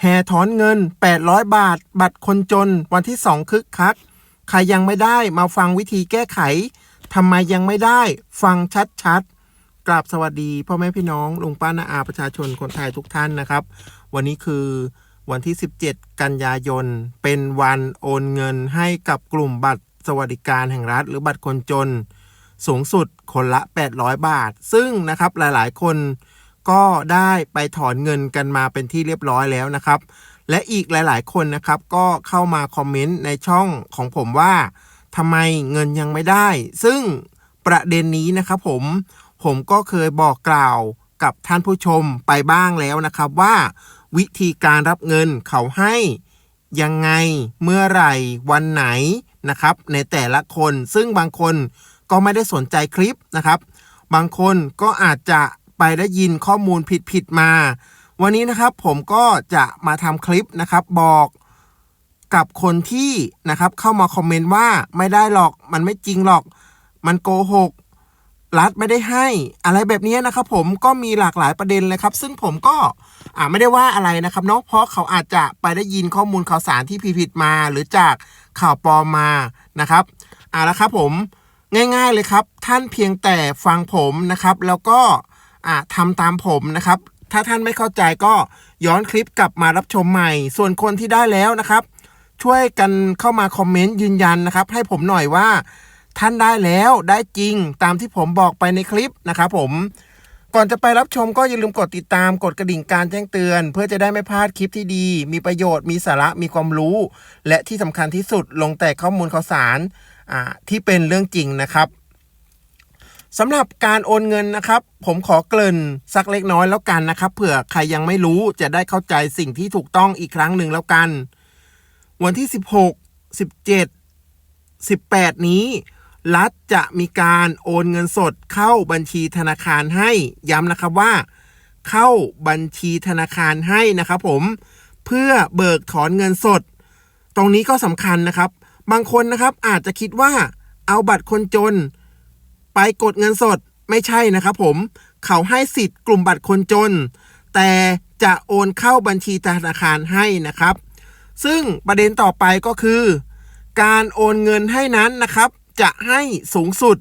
แห่ถอนเงิน 800 บาท บัตรคนจน วันที่ 2 คึกคัก ใครยังไม่ได้มาฟังวิธีแก้ไขทำไมยังไม่ได้ ฟังชัดๆ กราบสวัสดีพ่อแม่พี่น้องลุงป้านาอาประชาชนคนไทยทุกท่านนะครับ วันนี้คือวันที่ 17 กันยายน เป็นวันโอนเงินให้กับกลุ่มบัตรสวัสดิการแห่งรัฐ หรือบัตรคนจน สูงสุดคนละ 800 บาท ซึ่งนะครับหลายๆ คน ก็ได้ไปถอนเงินกันมาเป็นที่เรียบร้อยแล้วนะครับ และอีกหลาย ๆ คนนะครับก็เข้ามาคอมเมนต์ในช่องของผมว่าทำไมเงินยังไม่ได้ ซึ่งประเด็นนี้นะครับผม ผมก็เคยบอกกล่าวกับท่านผู้ชมไปบ้างแล้วนะครับว่า วิธีการรับเงินเขาให้ยังไงเมื่อไหร่วันไหนนะครับ ในแต่ละคนซึ่งบางคนก็ไม่ได้สนใจคลิปนะครับ บางคนก็อาจจะ ไปได้ยินข้อมูลผิดๆมา วันนี้นะครับผมก็จะมาทำคลิปนะครับบอกกับคนที่นะครับเข้ามาคอมเมนต์ว่าไม่ได้หรอกมันไม่จริงหรอก มันโกหกรัฐไม่ได้ให้อะไรแบบนี้นะครับ ผมก็มีหลากหลายประเด็นเลยครับ ซึ่งผมก็อ่าไม่ได้ว่าอะไรนะครับเนาะเพราะเขาอาจจะไปได้ยินข้อมูลข่าวสารที่ผิดๆมา หรือจากข่าวปลอมมานะครับอ่าแล้วครับผมง่าย ๆเลยครับ ท่านเพียงแต่ฟังผมนะครับ แล้วก็ อ่าทำตามผมนะครับ ถ้าท่านไม่เข้าใจก็ย้อนคลิปกลับมารับชมใหม่ ส่วนคนที่ได้แล้วนะครับ ช่วยกันเข้ามาคอมเมนต์ยืนยันนะครับ ให้ผมหน่อยว่า ท่านได้แล้วได้จริงตามที่ผมบอกไปในคลิปนะครับผมก่อนจะไปรับชมก็อย่าลืมกดติดตามกดกระดิ่งการแจ้งเตือน เพื่อจะได้ไม่พลาดคลิปที่ดี มีประโยชน์มีสาระมีความรู้ และที่สำคัญที่สุดลงแต่ข้อมูลข่าวสารที่เป็นเรื่องจริงนะครับ สำหรับการโอนเงินนะครับ ผมขอเกริ่นสักเล็กน้อยแล้วกันนะครับเผื่อใครยังไม่รู้จะได้เข้าใจสิ่งที่ถูกต้องอีกครั้งหนึ่งแล้วกัน วันที่ 16 17 18 นี้ รัฐจะมีการโอนเงินสดเข้าบัญชีธนาคารให้ย้ำนะครับว่า เข้าบัญชีธนาคารให้นะครับผมเพื่อเบิกถอนเงินสด ตรงนี้ก็สำคัญนะครับ บางคนนะครับอาจจะคิดว่าเอาบัตรคนจน ไปกดเงินสดไม่ใช่นะครับผม เขาให้สิทธิ์กลุ่มบัตรคนจน แต่จะโอนเข้าบัญชีธนาคารให้นะครับ ซึ่งประเด็นต่อไปก็คือ การโอนเงินให้นั้นนะครับ จะให้สูงสุด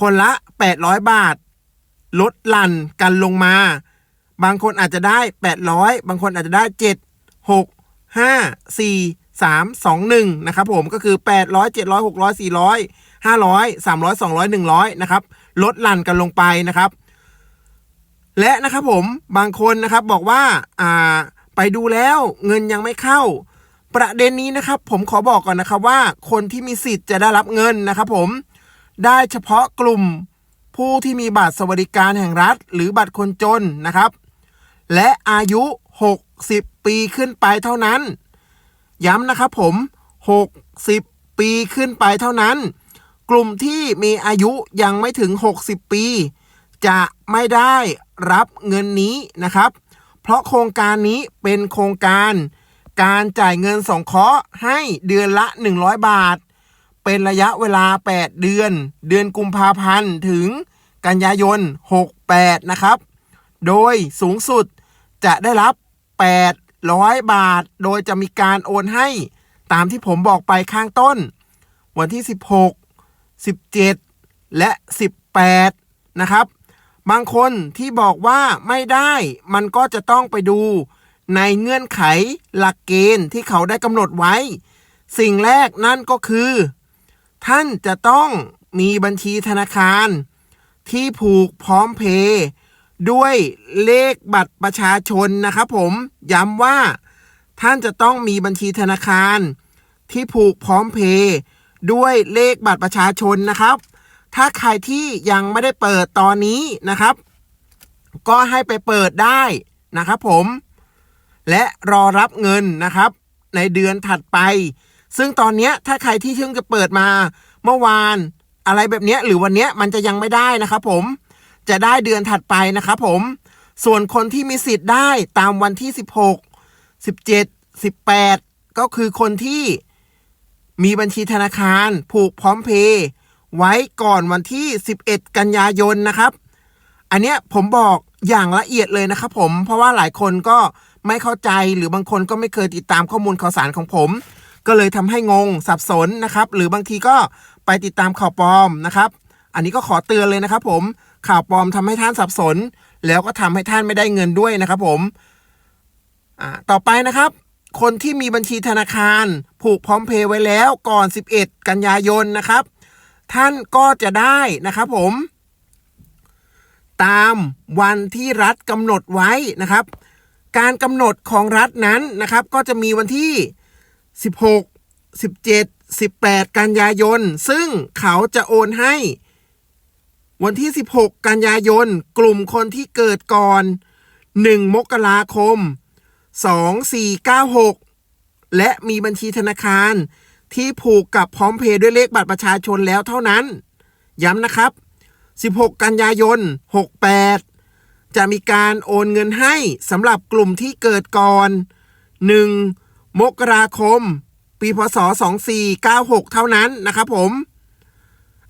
คนละ 800 บาท ลดหลั่นกันลงมา บางคนอาจจะได้ 800 บางคนอาจจะได้ 7 6 5 4 3 2 1 นะครับผมก็คือ 800 700 600 400 500 300 200 100นะครับลดหลั่นกันลงไปนะครับ และนะครับผมบางคนนะครับบอกว่าอ่าไปดูแล้วเงินยังไม่เข้า ประเด็นนี้นะครับ ผมขอบอกก่อนนะครับว่าคนที่มีสิทธิ์จะได้รับเงินนะครับผมได้เฉพาะกลุ่มผู้ที่มีบัตรสวัสดิการแห่งรัฐ หรือบัตรคนจนนะครับ และอายุ 60 ปีขึ้นไปเท่านั้น ย้ำนะครับผม 60 ปีขึ้นไปเท่านั้น กลุ่มที่มีอายุยังไม่ถึง 60 ปี จะไม่ได้รับเงินนี้นะครับ เพราะโครงการนี้เป็นโครงการการจ่ายเงินสงเคราะห์ให้เดือนละ 100 บาท เป็นระยะเวลา 8 เดือน เดือนกุมภาพันธ์ถึงกันยายน 68 นะครับ โดยสูงสุดจะได้รับ 800 บาท โดยจะมีการโอนให้ตามที่ผมบอกไปข้างต้น วันที่ 16 17 และ 18 นะครับ บางคนที่บอกว่าไม่ได้มันก็จะต้องไปดูในเงื่อนไขหลักเกณฑ์ที่เขาได้กำหนดไว้ สิ่งแรกนั่นก็คือ ท่านจะต้องมีบัญชีธนาคาร ที่ผูกพร้อมเพย์ด้วยเลขบัตรประชาชนนะครับผมย้ำว่า ท่านจะต้องมีบัญชีธนาคาร ที่ผูกพร้อมเพย์ ด้วยเลขบัตรประชาชนนะครับ ถ้าใครที่ยังไม่ได้เปิดตอนนี้นะครับ ก็ให้ไปเปิดได้นะครับผม และรอรับเงินนะครับ ในเดือนถัดไป ซึ่งตอนนี้ถ้าใครที่เพิ่งจะเปิดมาเมื่อวานอะไรแบบนี้หรือวันนี้มันจะยังไม่ได้นะครับผมจะได้เดือนถัดไปนะครับผม ส่วนคนที่มีสิทธิ์ได้ตามวันที่ 16 17 18 ก็คือคนที่ มีบัญชีธนาคารผูกพร้อมเพย์ไว้ก่อนวันที่ 11 กันยายนนะครับ อันเนี้ยผมบอกอย่างละเอียดเลยนะครับผม เพราะว่าหลายคนก็ไม่เข้าใจหรือบางคนก็ไม่เคยติดตามข้อมูลข่าวสารของผม ก็เลยทำให้งงสับสนนะครับ หรือบางทีก็ไปติดตามข่าวปลอมนะครับ อันนี้ก็ขอเตือนเลยนะครับ ผมข่าวปลอมทำให้ท่านสับสน แล้วก็ทำให้ท่านไม่ได้เงินด้วยนะครับ ผมอ่าต่อไปนะครับ คนที่มีบัญชีธนาคาร ผูกพร้อมเพย์ไว้แล้วก่อน 11 กันยายนนะครับ ท่านก็จะได้นะครับผม ตามวันที่รัฐกำหนดไว้นะครับ การกำหนดของรัฐนั้นนะครับ ก็จะมีวันที่ 16 17 18 กันยายน ซึ่งเขาจะโอนให้ วันที่ 16 กันยายน กลุ่มคนที่เกิดก่อน 1 มกราคม 2496 และมีบัญชีธนาคารที่ผูกกับพร้อมเพย์ด้วยเลขบัตรประชาชนแล้วเท่านั้น ย้ำนะครับ 16 กันยายน 68 จะมีการโอนเงินให้สำหรับกลุ่มที่เกิดก่อน 1 มกราคม ปีพศ 2496 เท่านั้นนะครับผม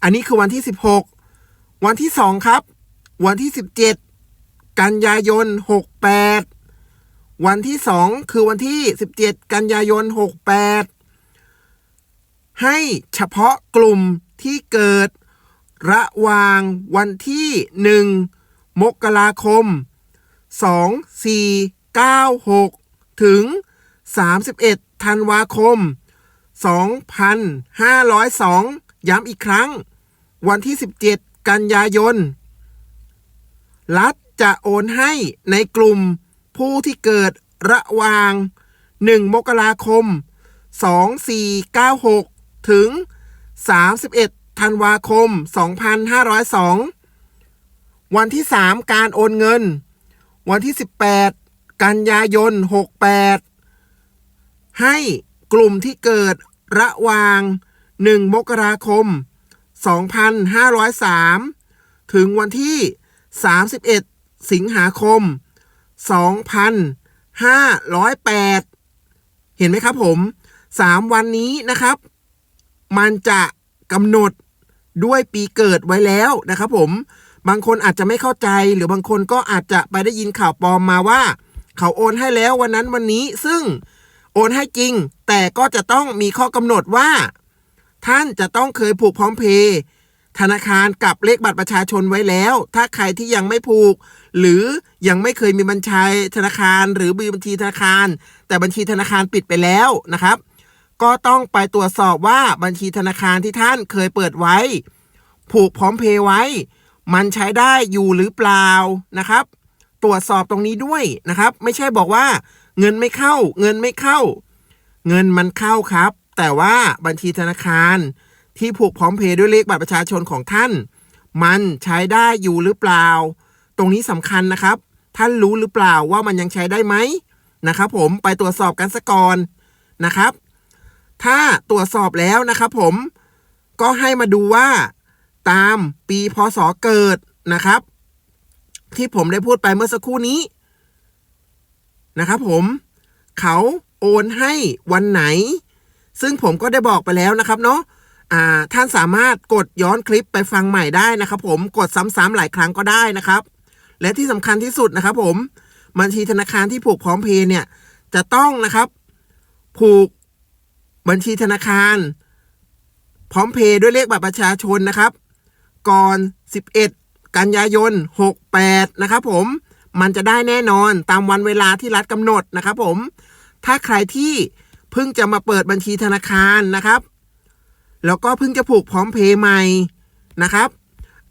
อันนี้คือวันที่ 16 วันที่ 2 ครับ วันที่ 17 กันยายน 68 วันที่ 2 คือวันที่ 17 กันยายน 68 ให้เฉพาะกลุ่มที่เกิด ระหว่างวันที่ 1 มกราคม 2496 ถึง 31 ธันวาคม 2502 ย้ำอีกครั้ง วันที่ 17 กันยายน รัฐจะโอนให้ในกลุ่ม ผู้ที่เกิดระหว่าง 1 มกราคม 2496 ถึง 31 ธันวาคม 2502 วันที่ 3 การโอนเงิน วันที่ 18 กันยายน 68 ให้กลุ่มที่เกิดระหว่าง 1 มกราคม 2503 ถึงวันที่ 31 สิงหาคม 2508 เห็นไหมครับผม 3 วันนี้นะครับ มันจะกำหนดด้วยปีเกิดไว้แล้วนะครับผมบางคนอาจจะไม่เข้าใจหรือบางคนก็อาจจะไปได้ยินข่าวปลอมมาว่า เขาโอนให้แล้ววันนั้นวันนี้ซึ่งโอนให้จริง แต่ก็จะต้องมีข้อกำหนดว่า ท่านจะต้องเคยผูกพร้อมเพย์ ธนาคารกับเลขบัตรประชาชนไว้แล้ว ถ้าใครที่ยังไม่ผูก หรือยังไม่เคยมีบัญชีธนาคาร หรือมีบัญชีธนาคาร แต่บัญชีธนาคารปิดไปแล้วนะครับ ก็ต้องไปตรวจสอบว่าบัญชีธนาคารที่ท่านเคยเปิดไว้ ผูกพร้อมเพย์ไว้ มันใช้ได้อยู่หรือเปล่านะครับ ตรวจสอบตรงนี้ด้วยนะครับ ไม่ใช่บอกว่า เงินไม่เข้า เงินไม่เข้า เงินมันเข้าครับ แต่ว่าบัญชีธนาคาร ที่ผูกพร้อมเพย์ด้วยเลขบัตรประชาชนของท่าน มันใช้ได้อยู่หรือเปล่า ตรงนี้สำคัญนะครับ ท่านรู้หรือเปล่าว่ามันยังใช้ได้ไหมนะครับ ผมไปตรวจสอบกันสะก่อนนะครับ ถ้าตรวจสอบแล้วนะครับ ผมก็ให้มาดูว่า ตามปีพศเกิดนะครับ ที่ผมได้พูดไปเมื่อสักครู่นี้นะครับ ผมเขาโอนให้วันไหน ซึ่งผมก็ได้บอกไปแล้วนะครับเนาะ ท่านสามารถกดย้อนคลิปไปฟังใหม่ได้นะครับ ผมกดซ้ำๆหลายครั้งก็ได้นะครับ และที่สำคัญที่สุดนะครับ ผมบัญชีธนาคารที่ผูกพร้อมเพย์เนี่ยจะต้องนะครับ ผูกบัญชีธนาคาร พร้อมเพย์ด้วยเลขบัตรประชาชนนะครับ ก่อน 11 กันยายน 68 นะครับ ผมมันจะได้แน่นอนตามวันเวลาที่รัฐกำหนดนะครับ ผมถ้าใครที่เพิ่งจะมาเปิดบัญชีธนาคารนะครับ แล้วก็เพิ่งจะผูกพร้อมเพย์ใหม่นะครับ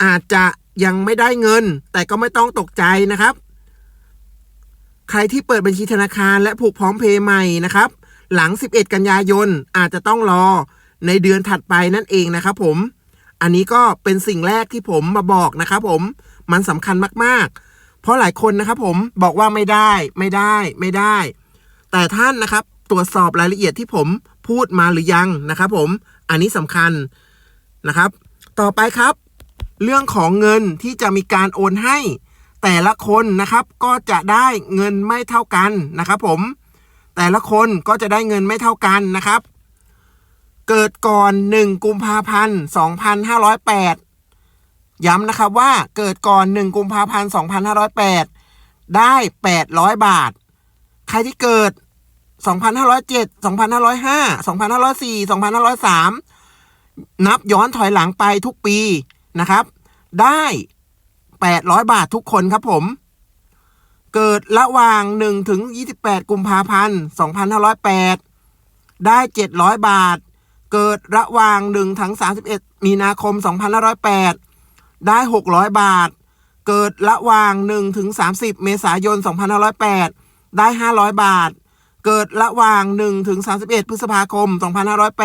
อาจจะยังไม่ได้เงิน แต่ก็ไม่ต้องตกใจนะครับ ใครที่เปิดบัญชีธนาคารและผูกพร้อมเพย์ใหม่นะครับ หลัง 11 กันยายนอาจจะต้องรอในเดือนถัดไปนั่นเองนะครับผม อันนี้ก็เป็นสิ่งแรกที่ผมมาบอกนะครับผม มันสำคัญมากๆ เพราะหลายคนนะครับผมบอกว่าไม่ได้ ไม่ได้ ไม่ได้ แต่ท่านนะครับ ตรวจสอบรายละเอียดที่ผมพูดมาหรือยังนะครับผม อันนี้สำคัญนะครับ ต่อไปครับ เรื่องของเงินที่จะมีการโอนให้แต่ละคนนะครับก็จะได้เงินไม่เท่ากันนะครับ ผม แต่ละคนก็จะได้เงินไม่เท่ากันนะครับ เกิดก่อน 1 กุมภาพันธ์2508 ย้ำนะครับว่าเกิดก่อน 1 กุมภาพันธ์2508 ได้ 800 บาท ใครที่เกิด 2507 2505 2504 2503 นับย้อนถอยหลังไปทุกปีนะครับ ได้ 800 บาททุกคนครับผม เกิดระหว่าง 1 ถึง 28 กุมภาพันธ์ 2508 ได้ 700 บาท เกิดระหว่าง 1 ถึง 31 มีนาคม 2508 ได้ 600 บาท เกิดระหว่าง 1 ถึง 30 เมษายน 2508 ได้ 500 บาท เกิดระหว่าง 1 ถึง 31 พฤษภาคม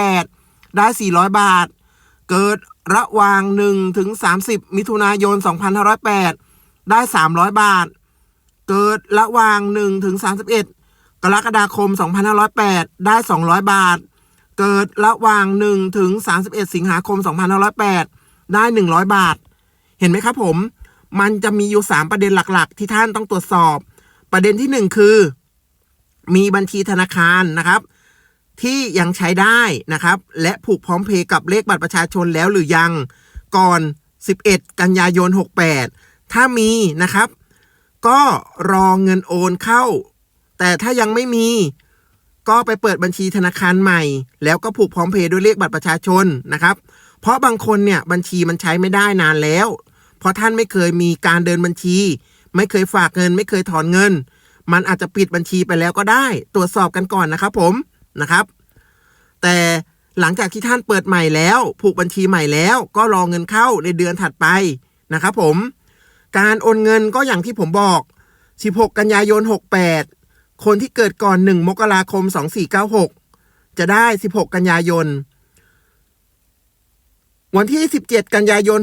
2508 ได้ 400 บาท เกิดระหว่าง 1 ถึง 30 มิถุนายน 2508 ได้ 300 บาท เกิดระหว่าง 1 ถึง 31 กรกฎาคม 2508 ได้ 200 บาท เกิดระหว่าง 1 ถึง 31 สิงหาคม 2508 ได้ 100 บาท เห็นไหมครับผม มันจะมีอยู่ 3 ประเด็นหลักๆ ที่ท่านต้องตรวจสอบ ประเด็นที่ 1 คือ มีบัญชีธนาคารนะครับ ที่ยังใช้ได้นะครับ และผูกพร้อมเพย์กับเลขบัตรประชาชนแล้วหรือยังก่อน 11 กันยายน 68 ถ้ามีนะครับ ก็รอเงินโอนเข้า แต่ถ้ายังไม่มี ก็ไปเปิดบัญชีธนาคารใหม่ แล้วก็ผูกพร้อมเพย์ด้วยเลขบัตรประชาชนนะครับ เพราะบางคนเนี่ยบัญชีมันใช้ไม่ได้นานแล้ว เพราะท่านไม่เคยมีการเดินบัญชี ไม่เคยฝากเงิน ไม่เคยถอนเงิน มันอาจจะปิดบัญชีไปแล้วก็ได้ ตรวจสอบกันก่อนนะครับผมนะครับ แต่หลังจากที่ท่านเปิดใหม่แล้ว ผูกบัญชีใหม่แล้วก็รอเงินเข้าในเดือนถัดไปนะครับผม การโอนเงินก็อย่างที่ผมบอก 16 กันยายน 68 คนที่เกิดก่อน 1 มกราคม 2496 จะได้ 16 กันยายน วันที่ 17 กันยายน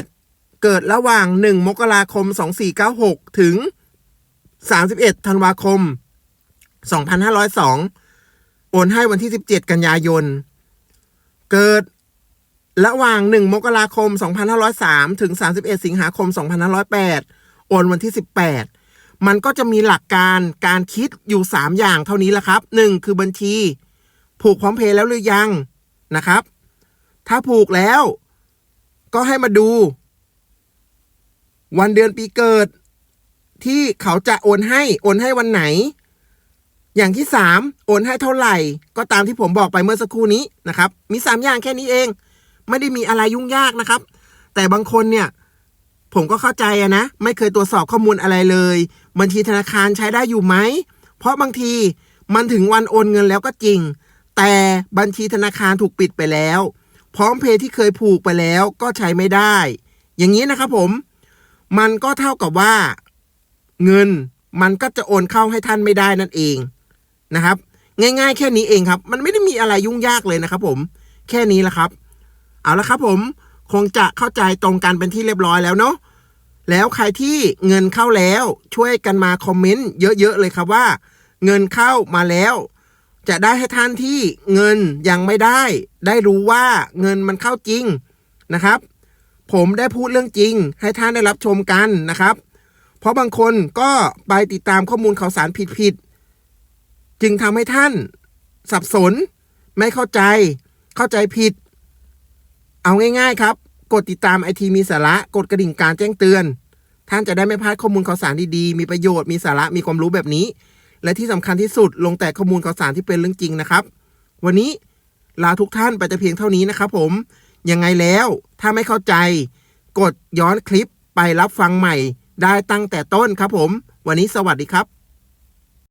68 เกิดระหว่าง 1 มกราคม 2496 ถึง 31ธันวาคม 2502 โอนให้วันที่ 17 กันยายน เกิดระหว่าง 1 มกราคม 2503 ถึง 31 สิงหาคม 2508 โอนวันที่ 18 มันก็จะมีหลักการการคิดอยู่ 3 อย่างเท่านี้แหละครับ 1 คือบัญชี ผูกพร้อมเพย์แล้วหรือยังนะครับ ถ้าผูกแล้ว ก็ให้มาดู วันเดือนปีเกิด ที่เขาจะโอนให้โอนให้วันไหน อย่างที่สามโอนให้เท่าไหร่ ก็ตามที่ผมบอกไปเมื่อสักครู่นี้นะครับ มีสามอย่างแค่นี้เอง ไม่ได้มีอะไรยุ่งยากนะครับ แต่บางคนเนี่ย ผมก็เข้าใจนะ ไม่เคยตรวจสอบข้อมูลอะไรเลยบัญชีธนาคารใช้ได้อยู่ไหม เพราะบางทีมันถึงวันโอนเงินแล้วก็จริง แต่บัญชีธนาคารถูกปิดไปแล้ว พร้อมเพย์ที่เคยผูกไปแล้วก็ใช้ไม่ได้ อย่างนี้นะครับผม มันก็เท่ากับว่า เงินมันก็จะโอนเข้าให้ท่านไม่ได้นั่นเองนะครับ ง่ายๆ แค่นี้เองครับ มันไม่ได้มีอะไรยุ่งยากเลยนะครับ ผมแค่นี้แหละครับ เอาละครับผมคงจะเข้าใจตรงกันเป็นที่เรียบร้อยแล้วเนาะแล้วใครที่เงินเข้าแล้วช่วยกันมาคอมเมนต์เยอะๆเลยครับว่า เงินเข้ามาแล้ว จะได้ให้ท่านที่เงินยังไม่ได้ ได้รู้ว่าเงินมันเข้าจริงนะครับ ผมได้พูดเรื่องจริง ให้ท่านได้รับชมกันนะครับ เพราะบางคนก็ไปติดตามข้อมูลข่าวสารผิดๆ จึงทำให้ท่านสับสน ไม่เข้าใจ เข้าใจผิด เอาง่ายๆครับ กดติดตามไอทีมีสาระ กดกระดิ่งการแจ้งเตือน ท่านจะได้ไม่พลาดข้อมูลข่าวสารดีๆ มีประโยชน์ มีสาระ มีความรู้แบบนี้ และที่สำคัญที่สุดลงแต่ข้อมูลข่าวสารที่เป็นเรื่องจริงนะครับ วันนี้ลาทุกท่านไปแต่เพียงเท่านี้นะครับผม ยังไงแล้วถ้าไม่เข้าใจ กดย้อนคลิปไปรับฟังใหม่ ได้ตั้งแต่ต้นครับผม วันนี้สวัสดีครับ